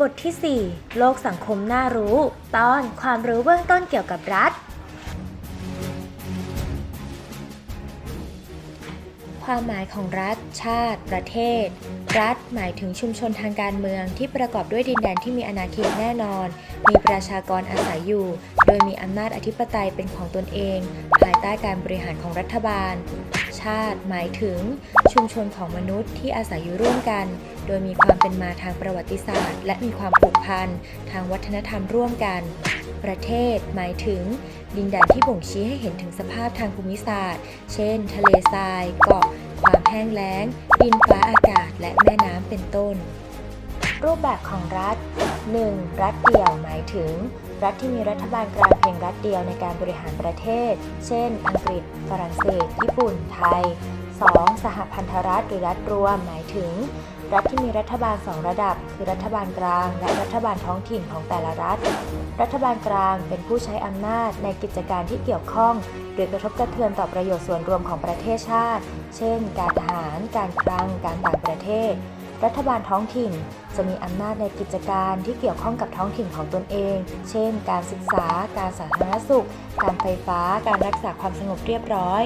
บทที่ 4 โลกสังคมน่ารู้ ตอนความรู้เบื้องต้นเกี่ยวกับรัฐ ความหมายของรัฐ ชาติ ประเทศ รัฐหมายถึงชุมชนทางการเมืองที่ประกอบด้วยดินแดนที่มีอาณาเขตแน่นอน มีประชากรอาศัยอยู่ โดยมีอำนาจอธิปไตยเป็นของตนเอง ภายใต้การบริหารของรัฐบาล ชาติ หมายถึง ชุมชนของมนุษย์ที่อาศัยอยู่ร่วมกัน โดยมีความเป็นมาทางประวัติศาสตร์ และมีความผูกพันทางวัฒนธรรมร่วมกัน ประเทศ หมายถึง ดินแดนที่บ่งชี้ให้เห็นถึงสภาพทางภูมิศาสตร์ เช่น ทะเลทราย เกาะ ความแห้งแล้ง ดินฟ้าอากาศ และแม่น้ำเป็นต้น รูปแบบของรัฐ 1. รัฐเดี่ยวหมายถึง รัฐที่มีรัฐบาลกลางเพียงรัฐเดียวในการบริหารประเทศ เช่น อังกฤษ ฝรั่งเศส ญี่ปุ่น ไทย 2. สหพันธรัฐหรือรัฐรวม หมายถึง รัฐที่มีรัฐบาลสองระดับ คือรัฐบาลกลาง และรัฐบาลท้องถิ่นของแต่ละรัฐ รัฐบาลกลางเป็นผู้ใช้อำนาจในกิจการที่เกี่ยวข้อง หรือกระทบกระเทือนต่อประโยชน์ส่วนรวมของประเทศชาติ เช่น การทหาร การคลัง การต่างประเทศ รัฐบาลท้องถิ่นจะมีอำนาจในกิจการที่เกี่ยวข้องกับท้องถิ่นของตนเอง เช่น การศึกษา การสาธารณสุข การไฟฟ้า การรักษาความสงบเรียบร้อย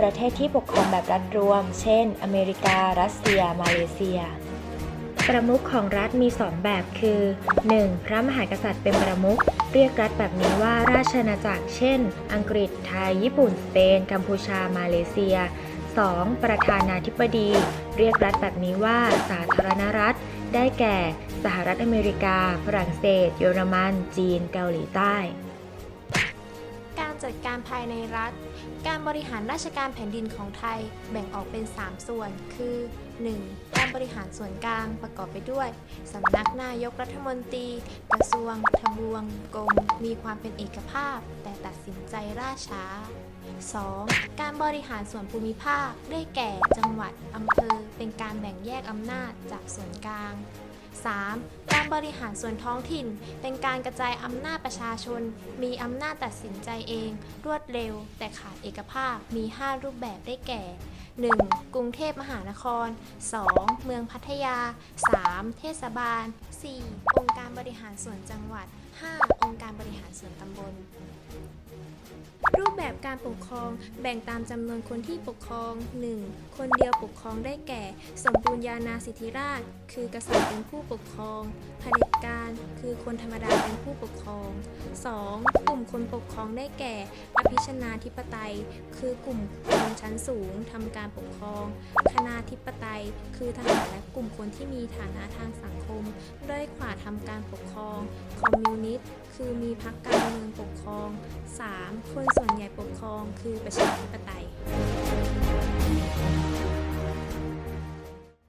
ประเทศที่ปกครองแบบรัฐรวม เช่น อเมริกา รัสเซีย มาเลเซีย ประมุขของรัฐมี 2 แบบคือ 1. พระมหากษัตริย์เป็นประมุขเรียกรัฐแบบนี้ว่าราชอาณาจักร เช่น อังกฤษ ไทย ญี่ปุ่น สเปน กัมพูชา มาเลเซีย 2. ประธานาธิบดี เรียกรัฐแบบนี้ว่าสาธารณรัฐ ได้แก่ สหรัฐอเมริกา ฝรั่งเศส เยอรมัน จีน เกาหลีใต้ จัดการภายในรัฐ การบริหารราชการแผ่นดินของไทยแบ่งออกเป็น 3 ส่วน คือ 1. การบริหารส่วนกลางประกอบไปด้วยสำนักนายกรัฐมนตรี กระทรวง ทบวง กรม มีความเป็นเอกภาพ แต่ตัดสินใจล่าช้า 2. การบริหารส่วนภูมิภาค ได้แก่ จังหวัด อำเภอ เป็นการแบ่งแยกอำนาจจากส่วนกลาง 3. การบริหารส่วนท้องถิ่น เป็นการกระจายอำนาจประชาชน มีอำนาจตัดสินใจเอง รวดเร็ว แต่ขาดเอกภาพมี 5 รูปแบบได้แก่ 1. กรุงเทพมหานคร 2. เมืองพัทยา 3. เทศบาล 4. องค์การบริหารส่วนจังหวัด 5. องค์การบริหารส่วนตำบล รูปแบบการปกครองแบ่งตามจำนวนคนที่ปกครอง 1. คนเดียวปกครองได้แก่ สมบูรณาญาสิทธิราช คือกษัตริย์เป็นผู้ปกครองเผด็จการคือคนธรรมดาเป็นผู้ปกครอง 2. กลุ่มคนปกครองได้แก่ อภิชนาธิปไตย คือกลุ่มคนชั้นสูงทำการปกครอง คณาธิปไตย คือทหารและกลุ่มคนที่มีฐานะทางสังคม ด้อยกว่าทำการปกครอง คอมมิวนิสต์คือมีพรรคการเมืองปกครอง 3. คนส่วนใหญ่ปกครองคือประชาธิปไตย